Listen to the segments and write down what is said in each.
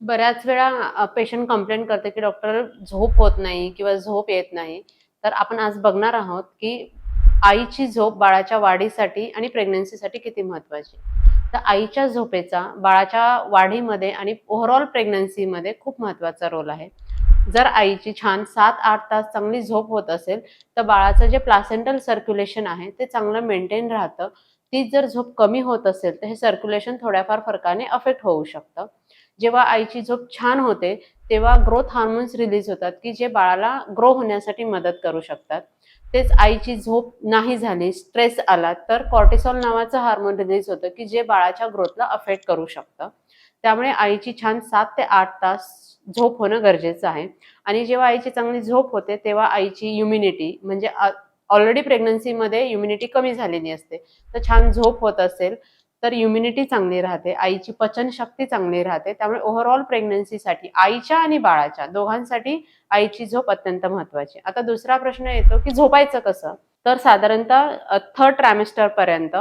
बऱ्याच वेळा patient complaint करते की डॉक्टर झोप होत नाही किंवा झोप येत नाही. तर आपण आज बघणार आहोत की आईची झोप बाळाच्या वाढीसाठी आणि प्रेग्नन्सीसाठी किती महत्वाची तर आईच्या झोपेचा बाळाच्या वाढीमध्ये आणि ओव्हरऑल प्रेग्नन्सीमध्ये खूप महत्त्वाचा रोल आहे. जर आईची छान सात आठ तास चांगली झोप होत असेल तर बाळाचं जे प्लासेंटल सर्क्युलेशन आहे ते चांगलं मेंटेन राहतं. ती जर झोप कमी होत असेल तर हे सर्क्युलेशन थोड्याफार फरकाने अफेक्ट होऊ शकतं. जेव्हा आईची झोप छान होते तेव्हा ग्रोथ हार्मोन्स रिलीज होतात की जे बाळाला ग्रो होण्यासाठी मदत करू शकतात. तेच आईची झोप नाही झाली स्ट्रेस आला तर कॉर्टिसॉल नावाचं हार्मोन रिलीज होतं की जे बाळाच्या ग्रोथला अफेक्ट करू शकतं. त्यामुळे आईची छान सात ते आठ तास झोप होणं गरजेचं आहे. आणि जेव्हा आईची चांगली झोप होते तेव्हा आईची इम्युनिटी म्हणजे ऑलरेडी प्रेग्नन्सीमध्ये इम्युनिटी कमी झालेली असते. तर छान झोप होत असेल तर इम्युनिटी चांगली राहते आईची पचनशक्ती चांगली राहते त्यामुळे ओव्हरऑल प्रेग्नन्सीसाठी आईच्या आणि बाळाच्या दोघांसाठी आईची झोप अत्यंत महत्वाची. आता दुसरा प्रश्न येतो की झोपायचं कसं? तर साधारणतः थर्ड ट्रॅमेस्टर पर्यंत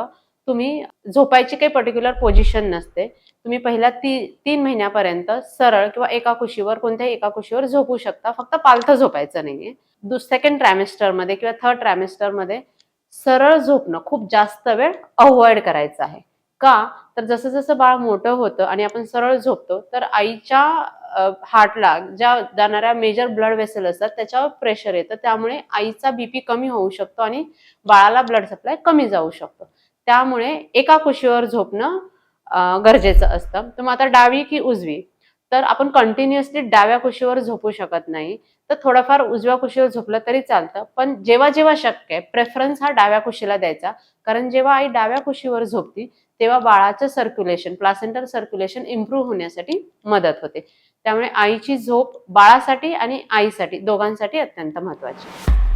तुम्ही झोपायची काही पर्टिक्युलर पोझिशन नसते. तुम्ही पहिल्या ती तीन महिन्यापर्यंत सरळ किंवा एका कुशीवर कोणत्याही एका कुशीवर झोपू शकता. फक्त पालथं झोपायचं नाहीये. दुस सेकंड ट्रॅमेस्टरमध्ये किंवा थर्ड ट्रॅमेस्टरमध्ये सरळ झोपणं खूप जास्त वेळ अवॉइड करायचं आहे. का? तर जसं जसं बाळ मोठं होतं आणि आपण सरळ झोपतो तर आईच्या हार्टला ज्या जाणाऱ्या मेजर ब्लड वेसल असतात त्याच्यावर प्रेशर येतं. त्यामुळे आईचा बीपी कमी होऊ शकतो आणि बाळाला ब्लड सप्लाय कमी जाऊ शकतो. त्यामुळे एका कुशीवर झोपणं गरजेचं असतं. तर मग आता डावी की उजवी? तर आपण कंटिन्युअसली डाव्या कुशीवर झोपू शकत नाही. तर थोडंफार उजव्या कुशीवर झोपलं तरी चालतं. पण जेव्हा जेव्हा शक्य आहे प्रेफरन्स हा डाव्या कुशीला द्यायचा. कारण जेव्हा आई डाव्या कुशीवर झोपती तेव्हा बाळाचं सर्क्युलेशन प्लासेंटर सर्क्युलेशन इम्प्रूव्ह होण्यासाठी मदत होते. त्यामुळे आईची झोप बाळासाठी आणि आईसाठी दोघांसाठी अत्यंत महत्वाची